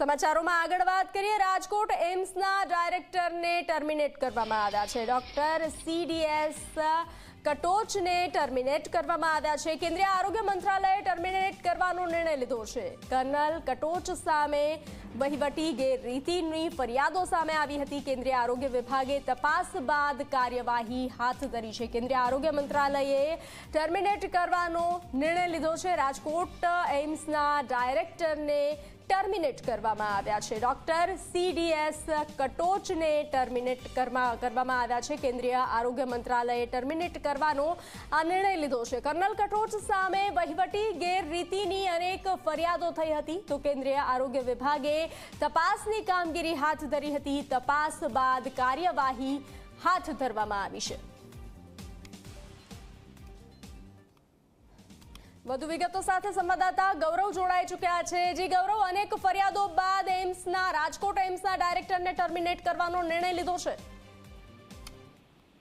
સમાચારોમાં આગળ વાત કરીએ. રાજકોટ એમ્સના ડાયરેક્ટરને ટર્મિનેટ કરવામાં આવ્યા છે. ડોક્ટર સીડીએસ કટોચને ટર્મિનેટ કરવામાં આવ્યા છે. કેન્દ્રીય આરોગ્ય મંત્રાલયે ટર્મિનેટ કરવાનો નિર્ણય લીધો છે. કર્નલ કટોચ સામે વહીવટી ગેરરીતિની ફરિયાદો સામે આવી હતી. કેન્દ્રીય આરોગ્ય વિભાગે તપાસ બાદ કાર્યવાહી હાથ ધરી છે. કેન્દ્રીય આરોગ્ય મંત્રાલયે ટર્મિનેટ કરવાનો નિર્ણય લીધો છે. રાજકોટ એમ્સના ડાયરેક્ટરને ટર્મિનેટ કરવામાં આવ્યા છે. ડોક્ટર સીડીએસ કટોચને ટર્મિનેટ કરવામાં આવ્યા છે. કેન્દ્રીય આરોગ્ય મંત્રાલયે ટર્મિનેટ કરવાનો આ નિર્ણય લીધો છે. કર્નલ કટોચ સામે વહીવટી ગેરરીતિની અનેક ફરિયાદો થઈ હતી. તો કેન્દ્રીય આરોગ્ય વિભાગે તપાસની કામગીરી હાથ ધરી હતી. તપાસ બાદ કાર્યવાહી હાથ ધરવામાં આવી છે. વધુ વિગતો સાથે સંવાદદાતા ગૌરવ જોડાઈ ચૂક્યા છે. જે ગૌરવ, અનેક ફરિયાદો બાદ એમ્સના રાજકોટ એમ્સના ડાયરેક્ટરને ટર્મિનેટ કરવાનો નિર્ણય લીધો છે.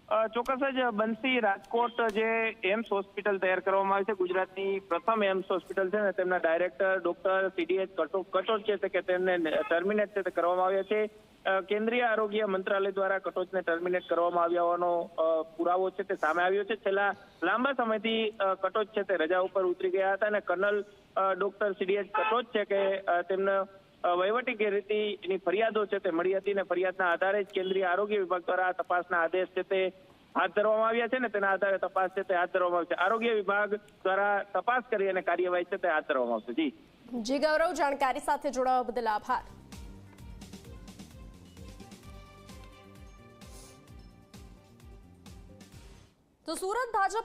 ચોક્કસ જ બનશી રાજકોટ જે એમ્સ હોસ્પિટલ તૈયાર કરવામાં આવી છે. ગુજરાતની પ્રથમ એમ્સ હોસ્પિટલ છે ને, તેમના ડાયરેક્ટર ડોક્ટર સીડીએચ કટોચ છે કે તેમને ટર્મિનેટ છે તે કરવામાં આવ્યા છે. કેન્દ્રીય આરોગ્ય મંત્રાલય દ્વારા કટોચને ટર્મિનેટ કરવામાં આવ્યાનો પુરાવો છે તે સામે આવ્યો છે. છેલ્લા લાંબા સમયથી કટોચ છે તે રજા ઉપર ઉતરી ગયા હતા અને કર્નલ ડોક્ટર સીડીએચ કટોચ છે કે તેમને વહીવટી ગેરરીતિની ફરિયાદો છે તે મળી હતી અને ફરિયાદના આધારે જ કેન્દ્રીય આરોગ્ય વિભાગ દ્વારા તપાસના આદેશ છે તે હાથ ધરવામાં આવ્યા છે ને તેના આધારે તપાસ છે તે હાથ ધરવામાં આવશે. આરોગ્ય વિભાગ દ્વારા તપાસ કરી અને કાર્યવાહી છે તે હાથ ધરવામાં આવશે. જી. જી, ગૌરવ, જાણકારી સાથે જોડાવા બદલ આભાર. તો સુરત ભાજપને